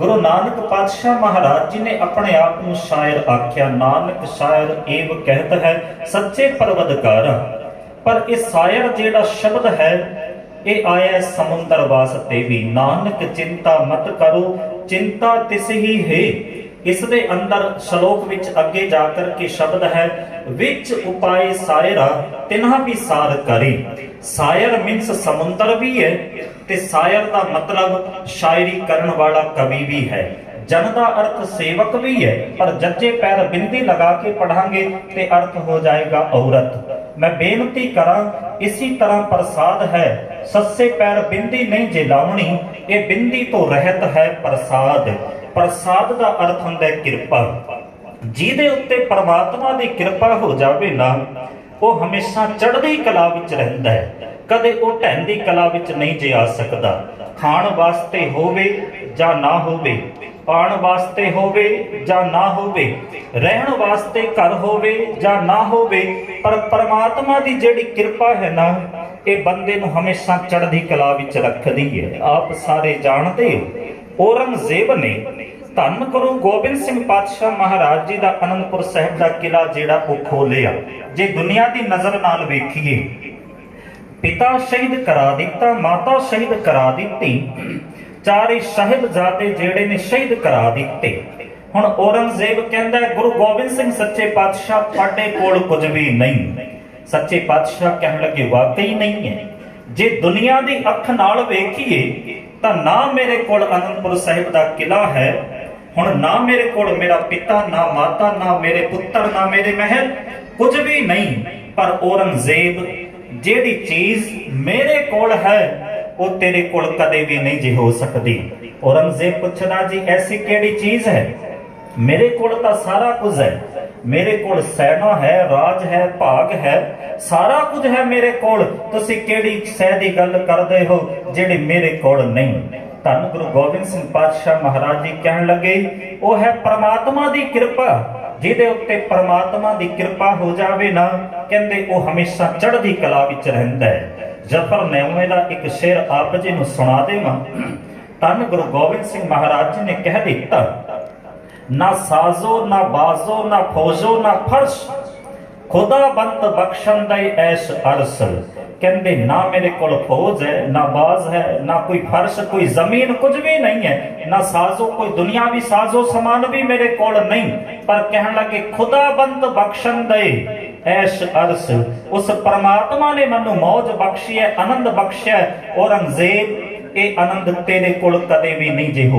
ਗੁਰੂ ਨਾਨਕ ਪਾਤਸ਼ਾਹ ਮਹਾਰਾਜ ਜੀ ਨੇ ਆਪਣੇ ਆਪ ਨੂੰ ਸ਼ਾਇਰ ਆਖਿਆ, ਨਾਨਕ ਸ਼ਾਇਰ ਏਵ ਕਹਿਤ ਹੈ, ਸੱਚੇ ਪਰਵਦਕਾਰ ਪਰ ਇਹ ਸ਼ਾਇਰ ਜਿਹੜਾ ਸ਼ਬਦ ਹੈ, ਇਹ ਆਇਆ ਸਮੁੰਦਰ ਵਾਸਤੇ ਵੀ। ਨਾਨਕ ਚਿੰਤਾ ਮਤ ਕਰੋ, ਚਿੰਤਾ ਤਿਸ ਹੀ ਹੈ। ਇਸ ਦੇ ਅੰਦਰ ਸ਼ਲੋਕ ਵਿੱਚ ਅੱਗੇ ਜਾ ਕਰ ਸ਼ਬਦ ਹੈ, ਵਿੱਚ ਉਪਾਏ ਸਾਇਰਾ ਤਿਨ੍ਹਾਂ ਵੀ ਸਾਰ ਕਰੇ। ਸਾਇਰ ਮੀਨਸ ਸਮੁੰਦਰ ਵੀ ਹੈ ਤੇ ਸਾਇਰ ਦਾ ਮਤਲਬ ਸ਼ਾਇਰੀ ਕਰਨ ਵਾਲਾ ਕਵੀ ਵੀ ਹੈ। ਜਨ ਦਾ ਅਰਥ ਸੇਵਕ ਵੀ ਹੈ, ਪਰ ਜੱਜੇ ਪੈਰ ਬਿੰਦੀ ਲਗਾ ਕੇ ਪੜਾਂਗੇ ਤੇ ਅਰਥ ਹੋ ਜਾਏਗਾ ਔਰਤ। ਮੈਂ ਬੇਨਤੀ ਕਰਾਂ, ਇਸੇ ਤਰ੍ਹਾਂ ਪ੍ਰਸਾਦ ਹੈ ਸੱਸੇ ਪੈਰ ਬਿੰਦੀ ਨਹੀਂ ਜਿਲਾਉਣੀ ਇਹ ਬਿੰਦੀ ਤੋਂ ਰਹਿਤ ਹੈ ਪ੍ਰਸਾਦ। ਪ੍ਰਸਾਦ ਦਾ ਅਰਥ ਹੁੰਦਾ ਹੈ ਕਿਰਪਾ। ਜਿਹਦੇ ਉੱਤੇ ਪਰਮਾਤਮਾ ਦੀ ਕਿਰਪਾ ਹੋ ਜਾਵੇ ਨਾ, ਉਹ ਹਮੇਸ਼ਾ ਚੜ੍ਹਦੀ ਕਲਾ ਵਿੱਚ ਰਹਿੰਦਾ ਹੈ। ਕਦੇ ਉਹ ਢਹਿੰਦੀ ਕਲਾ ਵਿੱਚ ਨਹੀਂ ਜੇ ਆ ਸਕਦਾ। ਖਾਣ ਵਾਸਤੇ ਹੋਵੇ ਜਾਂ ਨਾ ਹੋਵੇ, ਪਾਣ ਵਾਸਤੇ ਹੋਵੇ ਜਾਂ ਨਾ ਹੋਵੇ, ਰਹਿਣ ਵਾਸਤੇ ਘਰ ਹੋਵੇ ਜਾਂ ਨਾ ਹੋਵੇ, ਪਰ ਪਰਮਾਤਮਾ ਦੀ ਜਿਹੜੀ ਕਿਰਪਾ ਹੈ ਨਾ, ਇਹ ਬੰਦੇ ਨੂੰ ਹਮੇਸ਼ਾ ਚੜ੍ਹਦੀ ਕਲਾ ਵਿੱਚ ਰੱਖਦੀ ਹੈ। ਆਪ ਸਾਰੇ ਜਾਣਦੇ ਹੋ। ਔਰੰਗਜ਼ੇਬ ਨੇ ਧੰਨ ਗੁਰੂ ਗੋਬਿੰਦ ਸਿੰਘ ਪਾਤਸ਼ਾਹ ਮਹਾਰਾਜ ਜੀ ਦਾ ਅਨੰਦਪੁਰ ਸਾਹਿਬ ਦਾ ਕਿਲਾ ਜਿਹੜਾ ਉਹ ਖੋਲਿਆ ਜੇ ਦੁਨੀਆ ਦੀ ਨਜ਼ਰ ਨਾਲ ਵੇਖੀਏ ਪਿਤਾ ਸ਼ਹੀਦ ਕਰਾ ਦਿੱਤਾ, ਮਾਤਾ ਸ਼ਹੀਦ ਕਰਾ ਦਿੱਤੀ। ਚਾਰੇ ਸਾਹਿਬਜ਼ਾਦੇ ਜਿਹੜੇ ਨੇ ਸ਼ਹੀਦ ਕਰਾ ਦਿੱਤੇ। ਹੁਣ ਔਰੰਗਜ਼ੇਬ ਕਹਿੰਦਾ ਗੁਰੂ ਗੋਬਿੰਦ ਸਿੰਘ ਸੱਚੇ ਪਾਤਸ਼ਾਹ ਤੁਹਾਡੇ ਕੋਲ ਕੁਝ ਵੀ ਨਹੀਂ। ਸੱਚੇ ਪਾਤਸ਼ਾਹ ਕਹਿਣ ਲੱਗੇ, ਵਾਕਈ ਨਹੀਂ ਹੈ। ਜੇ ਦੁਨੀਆ ਦੀ ਅੱਖ ਨਾਲ ਵੇਖੀਏ, ਤਾਂ ਨਾ ਮੇਰੇ ਕੋਲ ਅਨੰਦਪੁਰ ਸਾਹਿਬ ਦਾ ਕਿਲਾ ਹੈ। ਹੁਣ ਨਾ ਮੇਰੇ ਕੋਲ ਮੇਰਾ ਪਿਤਾ, ਨਾ ਮਾਤਾ, ਨਾ ਮੇਰੇ ਪੁੱਤਰ, ਨਾ ਮੇਰੇ ਮਹਿਲ, ਕੁਝ ਵੀ ਨਹੀਂ। ਪਰ ਔਰੰਗਜ਼ੇਬ ਜਿਹੜੀ ਚੀਜ਼ ਮੇਰੇ ਕੋਲ ਹੈ, ਉਹ ਤੇਰੇ ਕੋਲ ਕਦੇ ਵੀ ਨਹੀਂ ਜੀ ਹੋ ਸਕਦੀ। ਔਰੰਗਜ਼ੇਬ ਪੁੱਛਦਾ, ਜੀ, ਐਸੀ ਕਿਹੜੀ ਚੀਜ਼ ਹੈ? ਮੇਰੇ ਕੋਲ ਤਾਂ ਸਾਰਾ ਕੁਝ ਹੈ। ਮੇਰੇ ਕੋਲ ਸੈਨਾ ਹੈ, ਰਾਜ ਹੈ, ਭਾਗ ਹੈ। ਸਾਰਾ ਕੁਝ ਹੈ ਮੇਰੇ ਕੋਲ। ਤੁਸੀਂ ਕਿਹੜੀ ਸਹਿ ਦੀ ਗੱਲ ਕਰਦੇ ਹੋ ਜਿਹੜੀ ਮੇਰੇ ਕੋਲ ਨਹੀਂ? ਧੰਨ ਗੁਰੂ ਗੋਬਿੰਦ ਸਿੰਘ ਪਾਤਸ਼ਾਹ ਮਹਾਰਾਜ ਜੀ ਕਹਿਣ ਲੱਗੇ, ਉਹ ਹੈ ਪ੍ਰਮਾਤਮਾ ਦੀ ਕਿਰਪਾ। ਜਿਹਦੇ ਉੱਤੇ ਪ੍ਰਮਾਤਮਾ ਦੀ ਕਿਰਪਾ ਹੋ ਜਾਵੇ ਨਾ, ਕਹਿੰਦੇ ਉਹ ਹਮੇਸ਼ਾ ਚੜ੍ਹਦੀ ਕਲਾ ਵਿੱਚ ਰਹਿੰਦਾ ਹੈ। ਜਫਰ ਨੈਵੇਂ ਦਾ ਇੱਕ ਸ਼ੇਰ ਆਪ ਜੀ ਨੂੰ ਸੁਣਾ ਦੇਵਾਂ। ਧੰਨ ਗੁਰੂ ਗੋਬਿੰਦ ਸਿੰਘ ਮਹਾਰਾਜ ਜੀ ਨੇ ਕਹਿ ਦਿੱਤਾ, ਨਾ ਸਾਜ਼ੋ, ਨਾ ਬਾਜ਼ੋ, ਨਾ ਫੌਜੋ ਨਾ ਫਰਸ਼। ਖੁਦਾ ਬੰਤ ਬਖਸ਼ਣ ਦਾ ਐਸ਼ ਅਰਸ। ਕਹਿੰਦੇ, ਨਾ ਮੇਰੇ ਕੋਲ ਫੌਜ ਹੈ, ਨਾ ਬਾਜ਼ ਹੈ, ਨਾ ਕੋਈ ਫਰਸ਼, ਕੋਈ ਜ਼ਮੀਨ ਕੁਝ ਵੀ ਨਹੀਂ ਹੈ, ਨਾ ਸਾਜ਼ੋ ਕੋਈ ਦੁਨਿਆਵੀ ਸਾਜ਼ੋ ਸਮਾਨ ਵੀ ਮੇਰੇ ਕੋਲ ਨਹੀਂ। ਪਰ ਕਹਿਣ ਲੱਗੇ, ਖੁਦਾ ਬੰਤ ਬਖਸ਼ਣ ਦੇ, ਐਸ਼ ਅਰਸ, ਉਸ ਪਰਮਾਤਮਾ ਨੇ ਮੈਨੂੰ ਮੌਜ ਬਖਸ਼ੀ ਹੈ, ਆਨੰਦ ਬਖਸ਼ਿਆ ਔਰੰਗਜ਼ੇਬ, ਇਹ ਆਨੰਦ ਤੇਰੇ ਕੋਲ ਕਦੇ ਵੀ ਨਹੀਂ ਜੇ ਹੋ